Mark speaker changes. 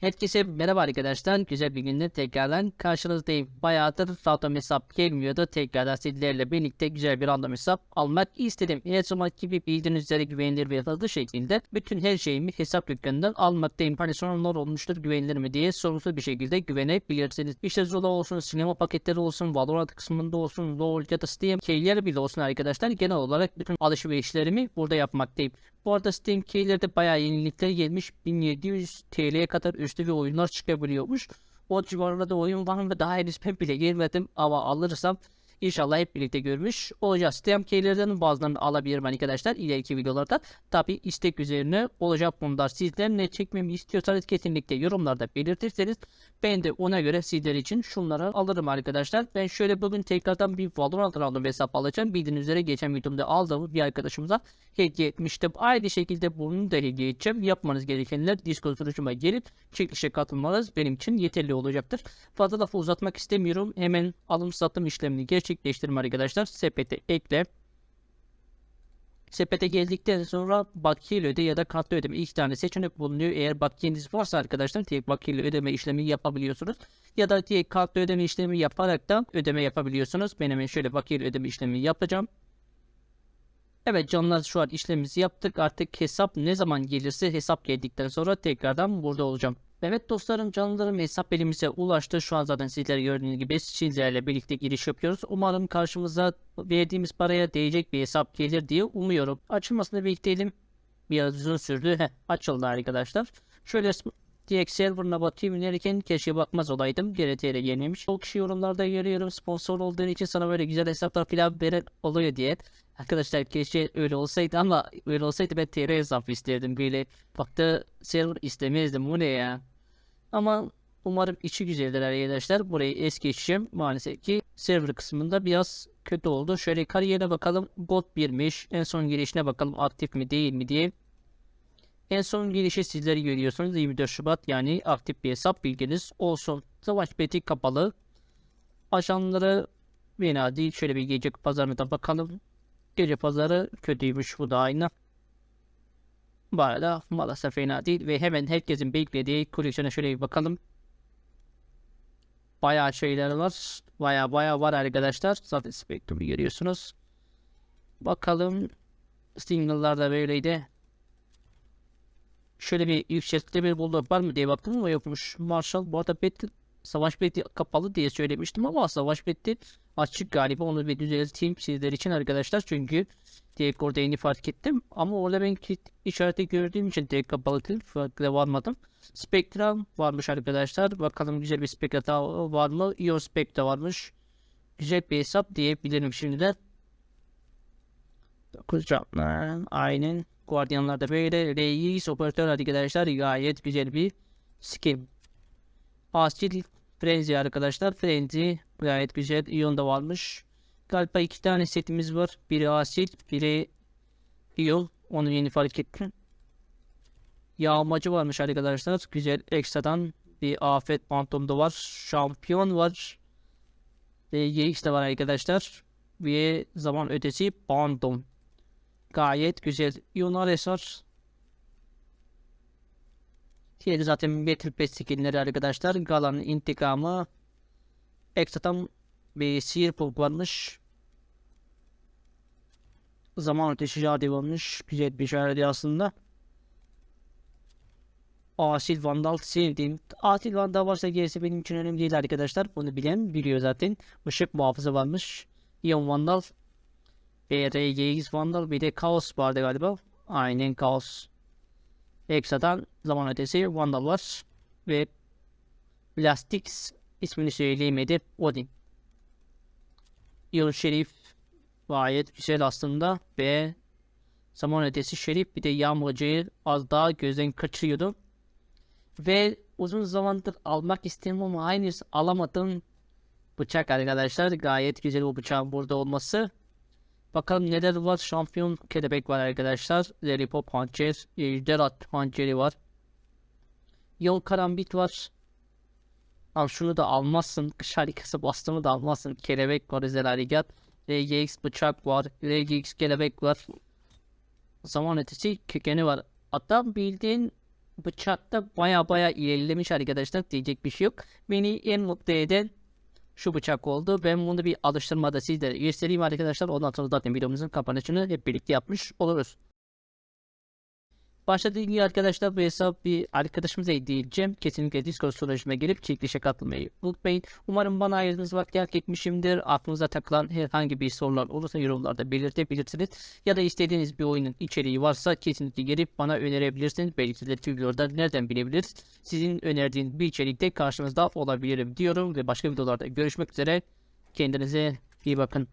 Speaker 1: Herkese merhaba arkadaşlar. Güzel bir günde tekrardan karşınızdayım. Bayağıdır random hesap gelmiyordu. Tekrardan sizlerle birlikte güzel bir random hesap almak istedim. Her zaman gibi bildiğiniz üzere güvenilir ve hızlı şekilde bütün her şeyimi hesap dükkanından almaktayım. Hani sorunlar olmuştur güvenilir mi diye sorunsuz bir şekilde güvenebilirsiniz. İşte Zula olsun, sinema paketleri olsun, Valorant kısmında olsun, LoL ya da Steam keyleri bile olsun arkadaşlar. Genel olarak bütün alışverişlerimi burada yapmaktayım. Bu arada Steam keylerde bayağı yenilikler gelmiş. 1700 TL'ye kadar üstü ve oyunlar çıkabiliyormuş. O civarında da oyun var mı daha henüz ben bile girmedim ama alırsam İnşallah hep birlikte görmüş olacağız. Steam keylerden bazılarını alabilirim arkadaşlar ileriki videolarda. Tabi istek üzerine olacak bunlar. Sizler ne çekmemi istiyorsanız kesinlikle yorumlarda belirtirseniz ben de ona göre sizler için şunları alırım arkadaşlar. Ben şöyle bugün tekrardan bir Valorant random hesap alacağım. Bildiğiniz üzere geçen videomda aldığımı bir arkadaşımıza hediye etmiştim. Aynı şekilde bunu da hediye edeceğim. Yapmanız gerekenler Discord sunucuma gelip çekilişe katılmanız benim için yeterli olacaktır. Fazla lafı uzatmak istemiyorum. Hemen alım satım işlemini gerçekleştirme arkadaşlar. Sepete ekle. Sepete geldikten sonra bakiye öde ya da kartlı ödeme iki tane seçenek bulunuyor. Eğer bakiyeniz varsa arkadaşlar direkt bakiye ödeme işlemi yapabiliyorsunuz. Ya da direkt kartlı ödeme işlemi yaparak da ödeme yapabiliyorsunuz. Ben hemen şöyle bakiye ödeme işlemi yapacağım. Evet canlar şu an işlemimizi yaptık. Artık hesap ne zaman gelirse hesap geldikten sonra tekrardan burada olacağım. Evet dostlarım canlarım hesap elimize ulaştı. Şu an zaten sizler gördüğünüz gibi sizlerle birlikte giriş yapıyoruz. Umarım karşımıza verdiğimiz paraya değecek bir hesap gelir diye umuyorum. Açılmasını bekleyelim. Biraz uzun sürdü. Heh, açıldı arkadaşlar. Şöyle direkt serverına bakayım derken keşke bakmaz olaydım. GRTR yenilmiş. Çok kişi yorumlarda görüyorum sponsor olduğun için sana böyle güzel hesaplar falan veren oluyor diye. Arkadaşlar keşke öyle olsaydı ama öyle olsaydı ben TR hesap isterdim böyle. Baktı server istemezdim bu ne ya. Ama umarım içi güzeldir arkadaşlar. Burayı es geçeceğim. Maalesef ki server kısmında biraz kötü oldu. Şöyle kariyere bakalım. Gold 1'miş. En son girişine bakalım aktif mi değil mi diye. En son girişi sizleri görüyorsunuz. 24 Şubat yani aktif bir hesap bilginiz olsun. Savaş beti kapalı. Ajanları fena değil. Şöyle bir gece pazarına da bakalım. Gece pazarı kötüymüş bu da aynı. Bu arada maalesef fena değil ve hemen herkesin beklediği koleksiyona şöyle bir bakalım. Bayağı şeyler var. Bayağı bayağı var arkadaşlar. Zaten Spectrum'u görüyorsunuz. Bakalım. Single'lar böyleydi. Şöyle bir yüksekte bir bulldog var mı diye baktım ama yokmuş. Marshall bu arada beti, savaş beti kapalı diye söylemiştim ama savaş beti açık galiba. Onu bir düzelteyim sizler için arkadaşlar. Çünkü direkt orada yeni fark ettim. Ama orada ben işareti gördüğüm için direkt kapalı değil. Farkına varmadım. Spectrum varmış arkadaşlar. Bakalım güzel bir Spectra var mı? Ion Spectra varmış. Güzel bir hesap diyebilirim şimdiden. 9 canlı. Aynen. Guardianlar da böyle. Reis operatör arkadaşlar. Gayet güzel bir skin. Asil Frenzy arkadaşlar. Frenzy gayet güzel. Ion da varmış. Galiba iki tane setimiz var. Biri asil, biri Ion. Onu yeni fark ettim. Yağmacı varmış arkadaşlar. Güzel ekstradan bir afet phantom'da var. Şampiyon var. Ve GX de var arkadaşlar. Ve zaman ötesi phantom. Gayet güzel. Ionar Esar. Diğeri zaten Battle Pass skinleri arkadaşlar. Galan'ın intikamı. Ekstradan bir Searpunk varmış. Zaman ötesi Jade varmış. Güzel bir Jade aslında. Asil Vandal sevdiğim. Asil Vandal varsa gerisi benim için önemli değil arkadaşlar. Bunu bilen biliyor zaten. Işık muhafızı varmış. Ion Vandal. Ve RGX Vandal bir de Chaos vardı galiba. Aynen Chaos. Exa'dan zaman ötesi Vandal var. Ve Blastix ismini söyleyemedi. Odin. Yıl Şerif gayet güzel aslında ve zaman ötesi Şerif bir de Yağmurcu'yu az daha gözden kaçırıyordu. Ve uzun zamandır almak istedim ama aynı alamadım. Bıçak arkadaşlar gayet güzel bu bıçağın burada olması. Bakalım neler var. Şampiyon kelebek var arkadaşlar. Lollipop hançer. Ejderhat hançeri var. Yol karambit var. Abi şunu da almazsın. Kış harikası bastığını da almazsın. Kelebek var özel harekat. RGX bıçak var. RGX kelebek var. Zaman ötesi kökeni var. Hatta bildiğin bıçakta baya baya ilerlemiş arkadaşlar diyecek bir şey yok. Beni en mutlu eden şu bıçak oldu. Ben bunu bir alıştırmada sizlere göstereyim arkadaşlar. Ondan sonra zaten videomuzun kapanışını hep birlikte yapmış oluruz. Başladığı gibi arkadaşlar bu hesap bir arkadaşımıza hediye edeceğim. Kesinlikle Discord sunucuma gelip çekilişe katılmayı unutmayın. Umarım bana ayırdığınız vakti hak etmişimdir. Aklınıza takılan herhangi bir sorular olursa yorumlarda belirtebilirsiniz. Ya da istediğiniz bir oyunun içeriği varsa kesinlikle gelip bana önerebilirsiniz. Belirtileri videolarda nereden bilebiliriz? Sizin önerdiğiniz bir içerikte karşınızda olabilirim diyorum ve başka videolarda görüşmek üzere. Kendinize iyi bakın.